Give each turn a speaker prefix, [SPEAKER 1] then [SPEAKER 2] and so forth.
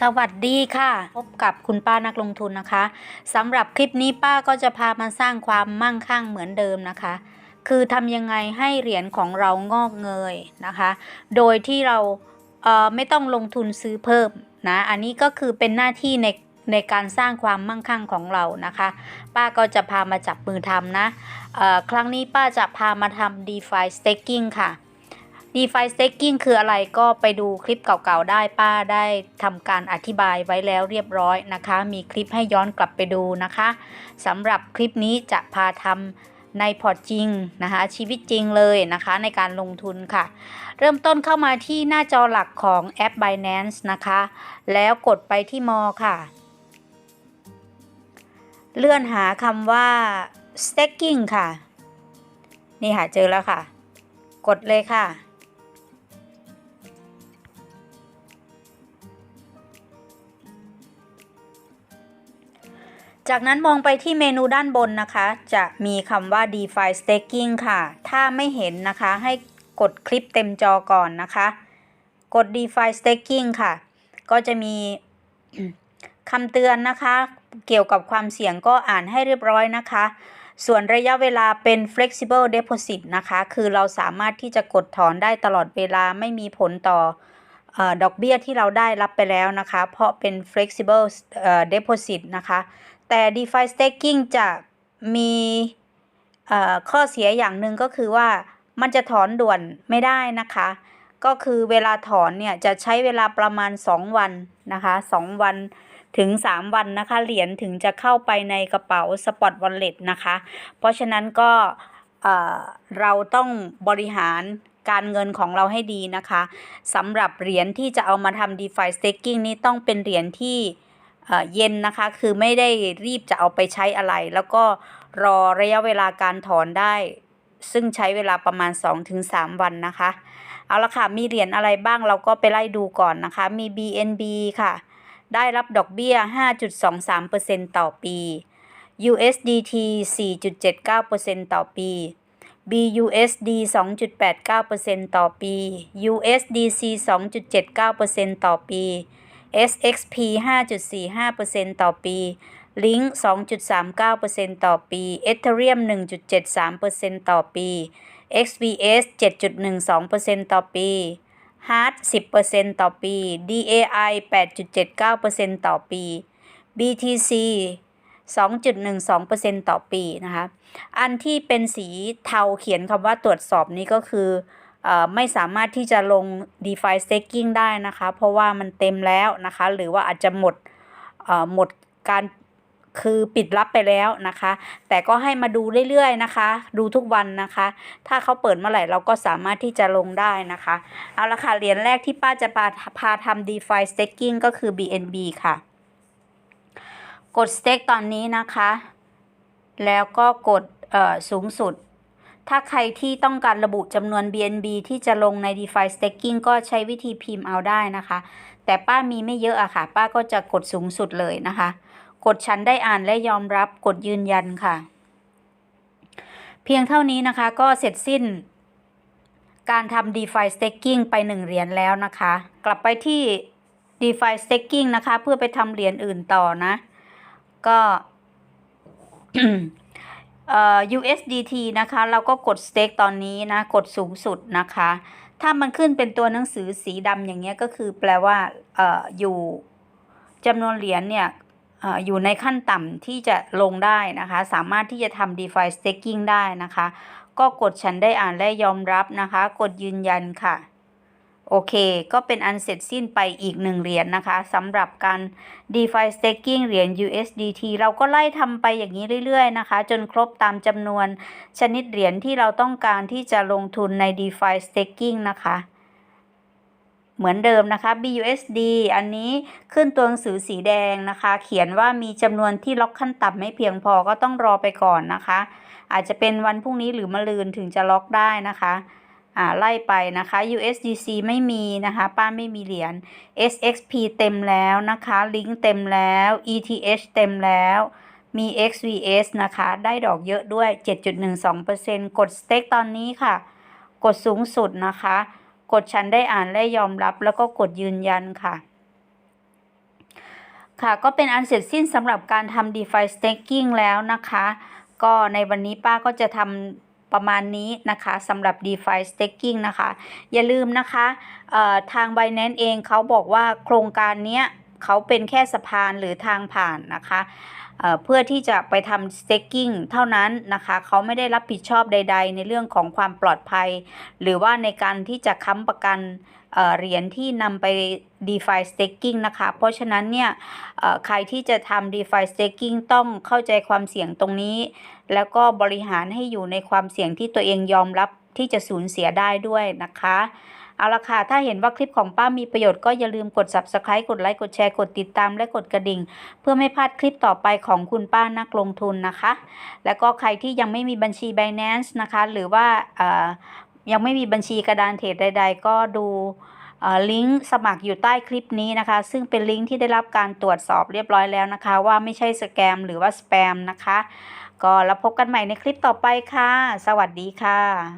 [SPEAKER 1] สวัสดีค่ะ พบกับคุณป้านักลงทุนนะคะสำหรับคลิปนี้ป้าก็จะพามาสร้างความมั่งคั่งเหมือนเดิมนะคะ คือทำยังไงให้เหรียญของเรางอกเงยนะคะ โดยที่เราเไม่ต้องลงทุนซื้อเพิ่มนะอันนี้ก็คือเป็นหน้าที่ในในการสร้างความมั่งคั่งของเรานะคะ ป้าก็จะพามาจับมือทำนะครั้งนี้ป้าจะพามาทำ DeFi Staking ค่ะ DeFi Staking คืออะไรก็ไปดูคลิปเก่าๆได้ป้าได้ทำการอธิบายไว้แล้วเรียบร้อยนะคะ มีคลิปให้ย้อนกลับไปดูนะคะสำหรับคลิปนี้จะพาทำในพอร์ตจริงนะคะชีวิตจริงเลยนะคะในการลงทุนค่ะ เริ่มต้นเข้ามาที่หน้าจอหลักของแอป Binance นะคะ แล้วกดไปที่มอค่ะ เลื่อนหาคำว่า staking ค่ะ นี่ค่ะเจอแล้วค่ะ กดเลยค่ะ จากนั้นมองไปที่เมนูด้านบนนะคะ จะมีคำว่า DeFi Staking ค่ะ ถ้าไม่เห็นนะคะให้กดคลิปเต็มจอก่อนนะคะ กด DeFi Staking ค่ะ ก็จะมีคำเตือนนะคะ เกี่ยวกับความเสี่ยงก็อ่านให้เรียบร้อยนะคะ ส่วนระยะเวลาเป็น flexible deposit นะคะ คือเราสามารถที่จะกดถอนได้ตลอดเวลาไม่มีผลต่ออดอกเบี้ยที่เราได้รับไปแล้วนะคะ เพราะเป็น flexible deposit นะคะ แต่ DeFi Staking จะมีข้อเสียอย่างหนึ่งก็คือว่ามันจะถอนด่วนไม่ได้นะคะ ก็คือเวลาถอนเนี่ยจะใช้เวลาประมาณ 2 วันนะคะ2วันถึง 3 วันนะคะ เหรียญถึงจะเข้าไปในกระเป๋า Spot Wallet นะคะ เพราะฉะนั้นก็เอ่อเราต้องบริหารการเงินของเราให้ดีนะคะสำหรับเหรียญที่จะเอามาทำ DeFi Staking นี้ต้องเป็นเหรียญที่ เย็นนะคะ คือไม่ได้รีบจะเอาไปใช้อะไร แล้วก็รอระยะเวลาการถอนได้ ซึ่งใช้เวลาประมาณ 2-3 วันนะคะ เอาละค่ะ มีเหรียญอะไรบ้างเราก็ไปไล่ดูก่อนนะคะ มี BNB ค่ะ ได้รับดอกเบี้ย 5.23%ต่อปี USDT 4.79%ต่อปี BUSD 2.89%ต่อปี USDC 2.79%ต่อปี SXP 5.45%ต่อปี Link 2.39%ต่อปี Ethereum 1.73%ต่อปี XVS 7.12%ต่อปี Hard 10%ต่อปี DAI 8.79%ต่อปี BTC 2.12%ต่อปีนะคะ อันที่เป็นสีเทาเขียนคำว่าตรวจสอบนี้ก็คือเออ ไม่สามารถที่จะลง DeFi Staking ได้นะคะ เพราะว่ามันเต็มแล้วนะคะ หรือว่าอาจจะหมดหมดการคือปิดรับไปแล้วนะคะ แต่ก็ให้มาดูเรื่อยๆนะคะ ดูทุกวันนะคะ ถ้าเขาเปิดเมื่อไหร่เราก็สามารถที่จะลงได้นะคะ เอาละค่ะ เหรียญแรกที่ป้าจะพาพาทำ DeFi Staking ก็คือ BNB ค่ะ กด Stake ตอนนี้นะคะ แล้วก็กดสูงสุด ถ้าใครที่ต้องการระบุจำนวน BNB ที่จะลงใน DeFi Staking ก็ใช้วิธีพิมพ์เอาได้นะคะ แต่ป้ามีไม่เยอะอะค่ะ ป้าก็จะกดสูงสุดเลยนะคะ กดฉันได้อ่านและยอมรับกดยืนยันค่ะ เพียงเท่านี้นะคะก็เสร็จสิ้น การทำ DeFi Staking ไป 1 เหรียญแล้วนะคะ กลับไปที่ DeFi Staking นะคะ เพื่อไปทำเหรียญอื่นต่อนะ ก็ USDT นะคะเราก็กด stake ตอนนี้นะ กดสูงสุดนะคะ ถ้ามันขึ้นเป็นตัวหนังสือสีดำอย่างเงี้ยก็คือแปลว่าอออยู่จำนวนเหรียญเนี่ยอออยู่ในขั้นต่ำที่จะลงได้นะคะ สามารถที่จะทำ DeFi staking ได้นะคะ ก็กดฉันได้อ่านและยอมรับนะคะ กดยืนยันค่ะ โอเค ก็เป็นอันเสร็จสิ้นไปอีกหนึ่งเหรียญนนะคะสำหรับการ DeFi Staking เหรียญ USDT เราก็ไล่ทำไปอย่างนี้เรื่อยๆนะคะ จนครบตามจำนวนชนิดเหรียญที่เราต้องการที่จะลงทุนใน DeFi Staking นะคะเหมือนเดิมนะคะ BUSD อันนี้ขึ้นตัวหนังสือสีแดงนะคะ เขียนว่ามีจำนวนที่ล็อกขั้นต่ำไม่เพียงพอก็ต้องรอไปก่อนนะคะ อาจจะเป็นวันพรุ่งนี้หรือมะรืนถึงจะล็อกได้นะคะ อ่าไล่ไปนะคะ USDC ไม่มีนะคะ ป้าไม่มีเหรียญ SXP เต็มแล้วนะคะ Link เต็มแล้ว ETH เต็มแล้วมี XVS นะคะ ได้ดอกเยอะด้วย 7.12%กด Stake ตอนนี้ค่ะ กดสูงสุดนะคะ กดฉันได้อ่านและยอมรับแล้วก็กดยืนยันค่ะ ค่ะ ก็เป็นอันเสร็จสิ้นสำหรับการทำ DeFi Staking แล้วนะคะ ก็ในวันนี้ป้าก็จะทำ ประมาณนี้นะคะสำหรับ DeFi Staking นะคะ อย่าลืมนะคะทาง Binance เองเขาบอกว่าโครงการเนี้ยเขาเป็นแค่สะพานหรือทางผ่านนะคะ เพื่อที่จะไปทำ staking เท่านั้นนะคะเขาไม่ได้รับผิดชอบใด ๆ ในเรื่องของความปลอดภัย หรือว่าในการที่จะค้ำประกันเหรียญที่นำไป DeFi Staking นะคะ เพราะฉะนั้นเนี่ยใครที่จะทำ DeFi Staking ต้องเข้าใจความเสี่ยงตรงนี้ แล้วก็บริหารให้อยู่ในความเสี่ยงที่ตัวเองยอมรับที่จะสูญเสียได้ด้วยนะคะ เอาละค่ะ ถ้าเห็นว่าคลิปของป้ามีประโยชน์ก็อย่าลืมกด subscribe กดไลค์ กดแชร์ กดติดตาม และกดกระดิ่ง เพื่อไม่พลาดคลิปต่อไปของคุณป้านักลงทุนนะคะ แล้วก็ใครที่ยังไม่มีบัญชี Binance นะคะ หรือว่ายังไม่มีบัญชีกระดานเทรดใด ๆ ก็ดูลิงก์สมัครอยู่ใต้คลิปนี้นะคะ ซึ่งเป็นลิงก์ที่ได้รับการตรวจสอบเรียบร้อยแล้วนะคะ ว่าไม่ใช่สแกมหรือว่าสแปมนะคะ ก็แล้วพบกันใหม่ในคลิปต่อไปค่ะ สวัสดีค่ะ